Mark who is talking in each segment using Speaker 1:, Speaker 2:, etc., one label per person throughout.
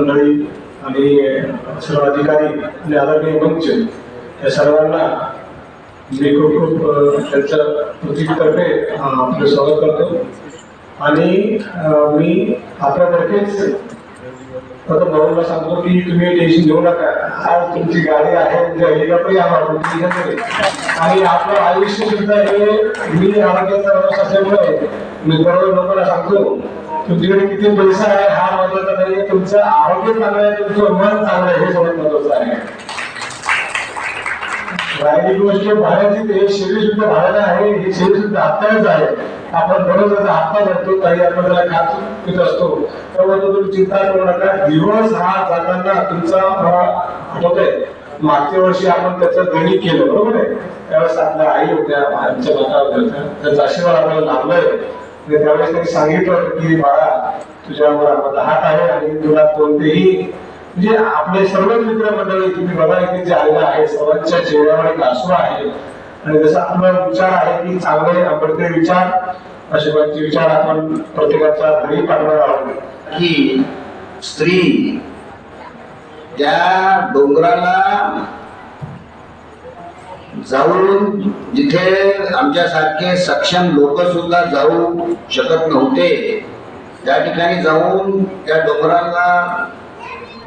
Speaker 1: मंडळी आणि सर्व अधिकारी आणि आदरणीय मंच या सर्वांना मी खूप खूप त्यांचं त्यांच्या आपलं स्वागत करतो. आणि अ, मी आपल्यातर्फेच प्रथम भाऊला सांगतो की तुम्ही टेन्शन घेऊ नका. आज तुमची गाडी आहे उद्या हेलिकॉप्टर आणि आपलं आयुष्य सुद्धा हे मी आरोग्याचा असल्यामुळे मी बरोबर लोकांना सांगतो तुमच्याकडे किती पैसा आहे हा महत्त्वाचा नाही तुमचं आरोग्य चांगलं आहे तुमचं मन चांगलं आहे हे सर्वात महत्वाचं आहे. राहिली गोष्ट भाड्याची ते शरीर सुद्धा भाड्याला आहे हे शरीर सुद्धा आत्ताच आहे. आपण बरोबर आत्ता भरतो काही आपण त्याला खात पित असतो. त्यामुळे तुम्ही चिंता करू नका दिवस हा जाताना तुमचा मला आठवतंय मागच्या वर्षी आपण त्याचं गणित केलं बरोबर आहे? त्यावेळेस आपल्या आई होत्या आमच्या माता होत्या त्यांचा आशीर्वाद आपल्याला लाभलाय. त्यावेळेस त्यांनी सांगितलं की बाळा तुझ्यावर आपला हात आहे आणि तुला कोणतेही म्हणजे आपले सर्वच मित्र मंडळी तुम्ही बघा इथे जे आलेलं आहे सर्वांच्या चेहऱ्यावर एक आसू आहे. आणि जसं आपला विचार आहे की चांगले आंबेडकरी विचार असे कोणते विचार आपण प्रत्येकाच्या घरी पाठवणार आहोत
Speaker 2: की स्त्री त्या डोंगराला जाऊन जिथे आमच्यासारखे सक्षम लोक सुद्धा जाऊ शकत नव्हते त्या ठिकाणी जाऊन त्या डोंगराला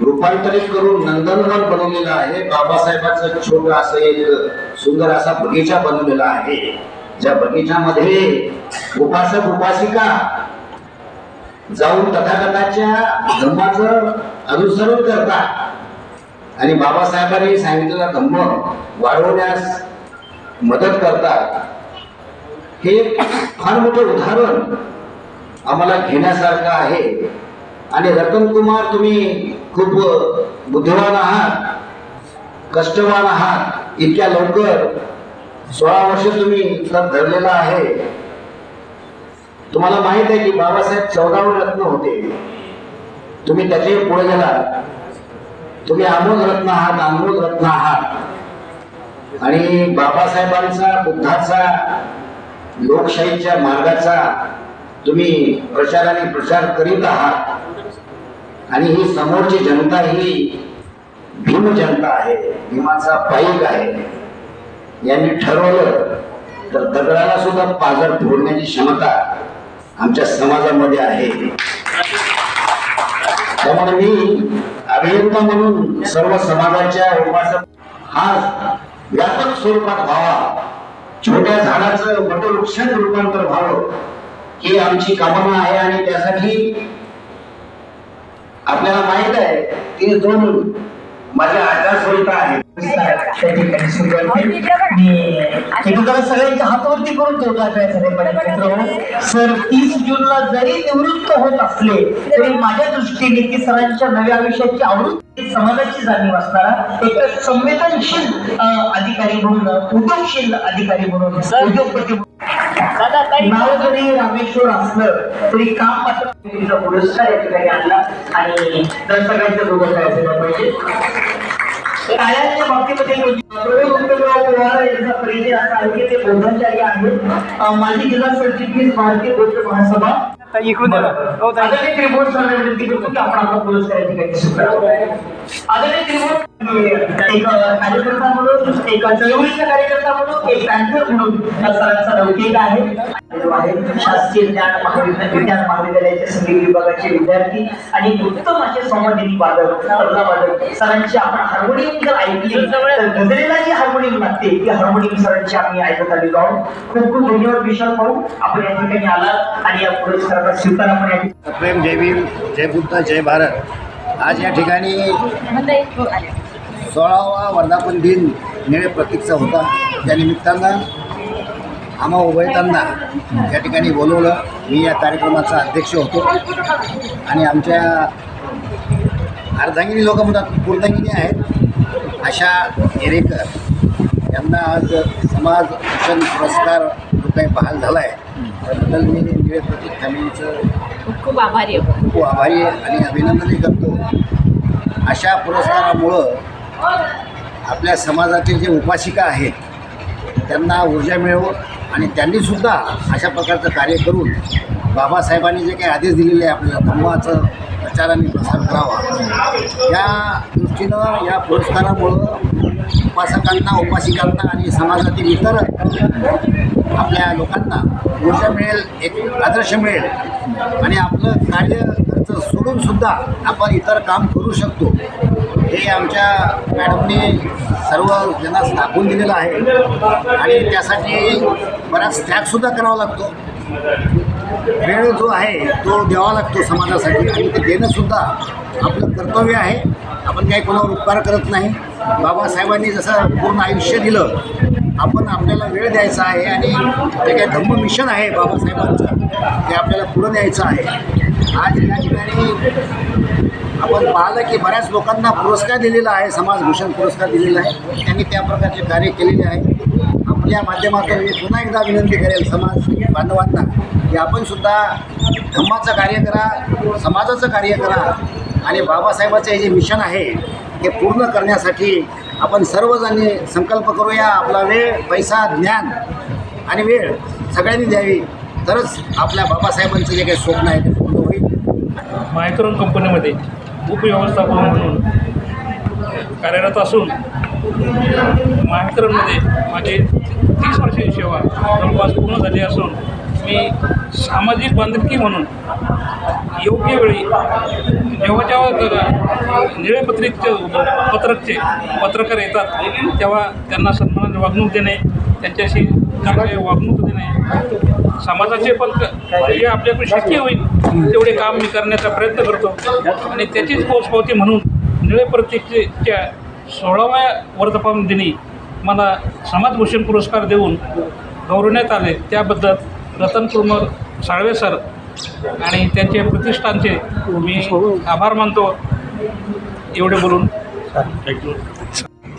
Speaker 2: रूपांतरित करून नंदनवन बनवलेलं आहे. बाबासाहेबांचं छोट असं एक सुंदर असा बगीचा बनवलेला आहे. ज्या बगीच्यामध्ये उपासक उपासिका जाऊन तथागताच्या धर्माचं अनुसरण करतात. आणि बाबासाहेबांनी सांगितलेला धम्म वाढवण्यास मदत करतात हे एक फार मोठं उदाहरण आम्हाला घेण्यासारखं आहे. आणि रतन कुमार तुम्ही खूप बुद्धिवान आहात कष्टवान आहात इतक्या लवकर सोळा वर्ष तुम्ही तर धरलेला आहे. तुम्हाला माहीत आहे की बाबासाहेब चौदावर रत्न होते. तुम्ही त्याचे पुढे गेला तुम्ही अमोल रत्न आहात अनमोल रत्न आहात. आणि बाबासाहेबांचा बुद्धाचा लोकशाहीच्या मार्गाचा तुम्ही प्रचाराने प्रचार करीत आहात. आणि ही समोरची जनता ही भीम जनता आहे भीमाचा पाईक आहे. यांनी ठरवलं तर दगडाला सुद्धा पाजर फोडण्याची क्षमता आमच्या समाजामध्ये आहे. त्यामुळे मी अभियंता म्हणून सर्व समाजाच्या हा व्यापक स्वरूपात व्हावा. छोट्या झाडाचं वटवृक्षात रूपांतर व्हावं. ही आमची कामना आहे आणि त्यासाठी आपल्याला माहीत आहे की दोन माझ्या
Speaker 3: त्या ठिकाणी सुरुवात केली. मी एकदा सगळ्यांच्या हातावरती करून मित्र सर तीस जूनला जरी निवृत्त होत असले तरी माझ्या दृष्टीने की सरांच्या नव्या आयुष्याची आवृत्ती समाजाची जाणीव असणारा एक संवेदनशील अधिकारी म्हणून उद्योगशील अधिकारी म्हणून उद्योगपती नाव जरी रामेश्वर असलं तरी काम मात्र पुरस्कार या ठिकाणी आणला. आणि सोबत काय असायला पाहिजे. बाबतीमध्ये यांचा परिचय असा आहे की ते बौद्धाचार्य आहेत माजी जिल्हा सरचिटणीस भारतीय बौद्ध महासभा. बरं. आदरणीय त्रिभुवन सरांना विनंती करतो की आपण आपला पुरस्कार या ठिकाणी आदरणीय त्रिभुवन एक कार्यकर्ता म्हणून एक चळवळीचा कार्यकर्ता म्हणून एक म्हणून या सरांचा लौकिक आहे शासकीय ज्ञान विज्ञान महाविद्यालयाचे संगीत विभागाचे विद्यार्थी आणि उत्तम असे संवादिनी वादक तबला वादक सरांची आपण हार्मोनियम जर ऐकली तर गजरेला जी हार्मोनियम लागते ती हार्मोनियम सरांची आम्ही ऐकत आलेलो आहोत खूप खूप धन्यवाद विशाल भाऊ आपण या ठिकाणी आलात आणि या पुरस्काराचा स्वीकार आपण
Speaker 2: प्रेम जय भीम जय बुद्ध जय भारत. आज या ठिकाणी सोळावा वर्धापन दिन निळे प्रतीकचा होता. त्या निमित्तानं आम्हा उभयतांना या ठिकाणी बोलवलं. मी या कार्यक्रमाचा अध्यक्ष होतो. आणि आमच्या अर्धांगिनी लोक म्हणतात पूर्णांगिनी आहेत. अशा एरेकर यांना आज समाज भूषण पुरस्कार जो काही बहाल झाला आहे त्याबद्दल मी निळे प्रतीक फॅमिलीचं
Speaker 4: खूप खूप आभारी आहे.
Speaker 2: खूप आभारी आहे आणि अभिनंदनही करतो. अशा पुरस्कारामुळं आपल्या समाजातील जे उपासिका आहेत त्यांना ऊर्जा मिळवं आणि त्यांनीसुद्धा अशा प्रकारचं कार्य करून बाबासाहेबांनी जे काही आदेश दिलेले आहे आपल्याला धम्माचं प्रचाराने प्रसार करावा. या दृष्टीनं या पुरस्कारामुळं उपासकांना उपासिकांना आणि समाजातील इतर आपल्या लोकांना ऊर्जा मिळेल एक आदर्श मिळेल आणि आपलं कार्य खर्च सोडूनसुद्धा आपण इतर काम करू शकतो. हे आमच्या मॅडमने सर्व ज्यांना दाखवून दिलेलं आहे आणि त्यासाठी बराच त्यागसुद्धा करावा लागतो. वेळ जो आहे तो द्यावा लागतो समाजासाठी आणि ते देणंसुद्धा आपलं कर्तव्य आहे. आपण काही कोणावर उपकार करत नाही. बाबासाहेबांनी जसं पूर्ण आयुष्य दिलं आपण आपल्याला वेळ द्यायचा आहे आणि जे काही धम्म मिशन आहे बाबासाहेबांचं ते आपल्याला पुढं द्यायचं आहे. आज या ठिकाणी आपण पाहिलं की बऱ्याच लोकांना पुरस्कार दिलेला आहे समाजभूषण पुरस्कार दिलेला आहे. त्यांनी त्या प्रकारचे कार्य केलेले आहे. आपल्या माध्यमातून मी पुन्हा एकदा विनंती करेल समाज बांधवांना की आपण सुद्धा धम्माचं कार्य करा समाजाचं कार्य करा. आणि बाबासाहेबाचं हे जे मिशन आहे ते पूर्ण करण्यासाठी आपण सर्वजणी संकल्प करूया. आपला वेळ पैसा ज्ञान आणि वेळ सगळ्यांनी द्यावी. तरच आपल्या बाबासाहेबांचं जे काही स्वप्न आहे ते पूर्ण होईल.
Speaker 5: मायक्रोन कंपनीमध्ये. उपव्यवस्थापक म्हणून कार्यरत असून मायक्रोनमध्ये माझी तीस वर्षाची सेवा जवळपास पूर्ण झाली असून मी सामाजिक बांधिलकी म्हणून योग्य वेळी जेव्हा जेव्हा निळेपत्रिकचे पत्रकचे पत्रकार येतात तेव्हा त्यांना सन्मानाने वागणूक देणे त्यांच्याशी वागणूक देणे समाजाचे पण क- जे आपल्याकडून शक्य होईल. तेवढे काम मी करण्याचा प्रयत्न करतो. आणि त्याचीच पोचपावती म्हणून निळे पत्रिकेच्या सोळाव्या वर्धापन दिनी मला समाजभूषण पुरस्कार देऊन गौरवण्यात आले. त्याबद्दल रतन कुमार साळवे सर आणि त्यांचे प्रतिष्ठानचे मी आभार मानतो. एवढे बोलून.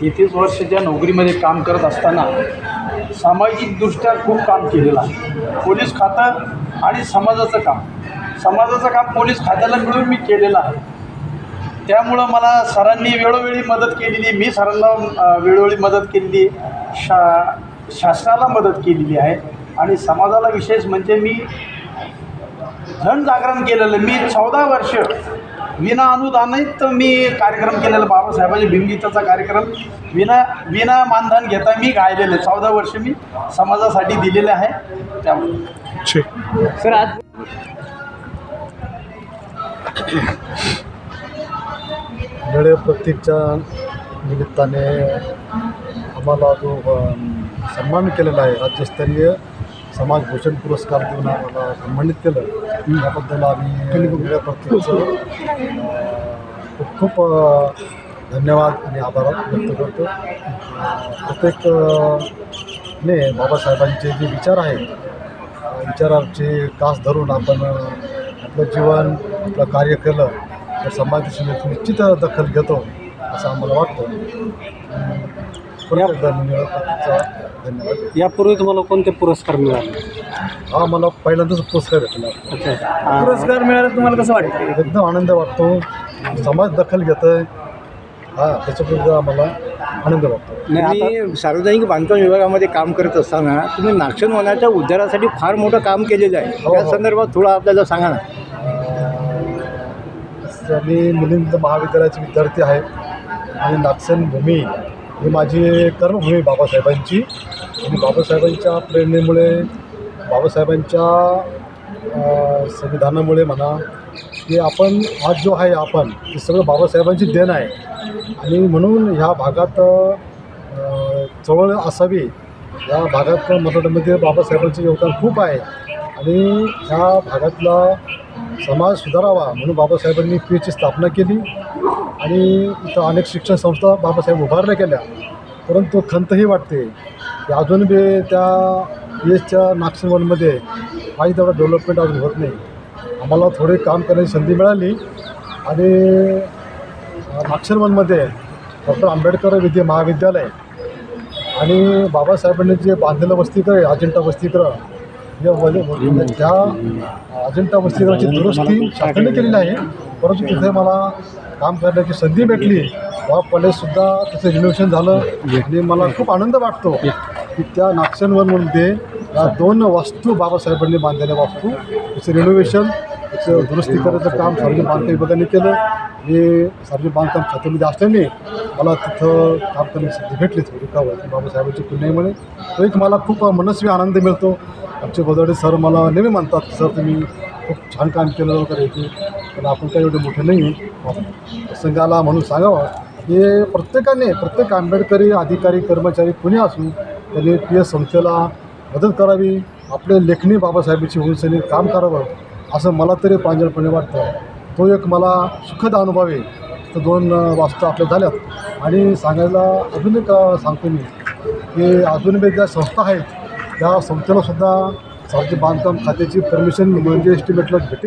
Speaker 6: तेहतीस वर्षाच्या नोकरीमध्ये काम करत असताना सामाजिकदृष्ट्या खूप काम केलेलं आहे. पोलीस खातं आणि समाजाचं काम. समाजाचं काम पोलीस खात्याला मिळून मी केलेलं आहे. त्यामुळं मला सरांनी वेळोवेळी मदत केलेली मी सरांना वेळोवेळी मदत केलेली शा शासनाला मदत केलेली आहे. आणि समाजाला विशेष म्हणजे मी जनजागरण केलेलं मी चौदा वर्ष विना अनुदानित मी कार्यक्रम केलेला बाबासाहेबांच्या भीमगीताचा कार्यक्रम. विना विना मानधन घेता मी गायलेलं चौदा वर्ष मी समाजासाठी दिलेले आहे. त्यामुळे.
Speaker 3: सर आज
Speaker 7: नळे प्रतीकच्या निमित्ताने आम्हाला जो सन्मान केलेला आहे राज्यस्तरीय समाजभूषण पुरस्कार देऊन आम्हाला सन्मानित केलं. त्याबद्दल आम्ही नळे प्रतीकचं खूप खूप धन्यवाद आणि आभार व्यक्त करतो. प्रत्येक ने बाबासाहेबांचे जे विचार आहेत विचारांचे कास धरून आपण आपलं जीवन आपलं कार्य केलं तर समाज निश्चित दखल घेतो असं आम्हाला वाटतं. धन्यवाद धन्यवाद
Speaker 6: यापूर्वी तुम्हाला कोणते पुरस्कार मिळाले?
Speaker 7: हा मला पहिल्यांदाच पुरस्कार भेटला.
Speaker 3: पुरस्कार मिळाला तुम्हाला कसं वाटतं?
Speaker 7: एकदम आनंद वाटतो. समाज दखल घेत आहे हा त्याच्याबद्दल आम्हाला आनंद वाटतो.
Speaker 8: तुम्ही सार्वजनिक बांधकाम विभागामध्ये काम करत असताना तुम्ही नाक्षणवनाच्या उद्धारासाठी फार मोठं काम केलेलं आहे.
Speaker 7: हो,
Speaker 8: त्या
Speaker 7: हो.
Speaker 8: संदर्भात थोडं आपल्याला सांगा ना.
Speaker 7: मी मिलिंद महाविद्यालयाचे विद्यार्थी आहे आणि नागसन भूमी ही माझी कर्मभूमी बाबासाहेबांची. आणि बाबासाहेबांच्या प्रेरणेमुळे बाबासाहेबांच्या संविधानामुळे म्हणा की आपण आज जो आहे आपण ते सगळं बाबासाहेबांची देण आहे. आणि म्हणून ह्या भागात अ, चळवळ असावी या भागात मराठीमध्ये बाबासाहेबांचे योगदान खूप आहे. आणि ह्या भागातला समाज सुधारावा म्हणून बाबासाहेबांनी पी एची स्थापना केली आणि इथं अनेक शिक्षण संस्था बाबासाहेब उभारल्या केल्या परंतु खंतही वाटते की अजून बी त्या पी एसच्या नागसिंगवनमध्ये काही तेवढा डेव्हलपमेंट अजून होत नाही. आम्हाला थोडे काम करण्याची संधी मिळाली आणि नागसिंगवनमध्ये डॉक्टर आंबेडकर विद्या महाविद्यालय आणि बाबासाहेबांनी जे बांधलेलं वस्तीकर आहे अजिंठा वसतिगृह या त्या अजिंठा वसतिगृहाची दुरुस्ती शासनाने केलेली आहे. परंतु तिथे मला काम करण्याची संधी भेटली. वा कॉलेजसुद्धा तिचं रिनोव्हेशन झालं. आणि मला खूप आनंद वाटतो की त्या नागसेनवरमध्ये या दोन वास्तू बाबासाहेबांनी बांधलेल्या वास्तू त्याचं रिनोव्हेशन त्याचं दुरुस्ती करायचं काम सार्वजनिक बांधकाम विभागाने केलं. हे सार्वजनिक बांधकाम खात्यामध्ये असल्याने मला तिथं काम करण्याची संधी भेटली. थोडी का होती बाबासाहेबांची पुण्यामुळे तो एक मला खूप मनस्वी आनंद मिळतो. आमचे बदडे सर मला नेहमी म्हणतात सर तुम्ही खूप छान काम केलं वगैरे येते पण आपण काही एवढे मोठे नाही प्रसंगाला म्हणून सांगावं. हे प्रत्येकाने प्रत्येक आंबेडकरी अधिकारी कर्मचारी कुणी असून त्यांनी पी एस संस्थेला मदत करावी आपले लेखणी बाबासाहेबांची उंचीने काम करावं असं मला तरी प्रांजळपणे वाटतं. तो एक मला सुखद अनुभव आहे. तर दोन वास्तू आपल्या झाल्यात. आणि सांगायला अजून एक सांगतो मी की अजून वेगळ्या ज्या संस्था आहेत त्या संस्थेला सुद्धा सार्वजनिक बांधकाम खात्याची परमिशन म्हणजे एस्टिमेटला भेटेल.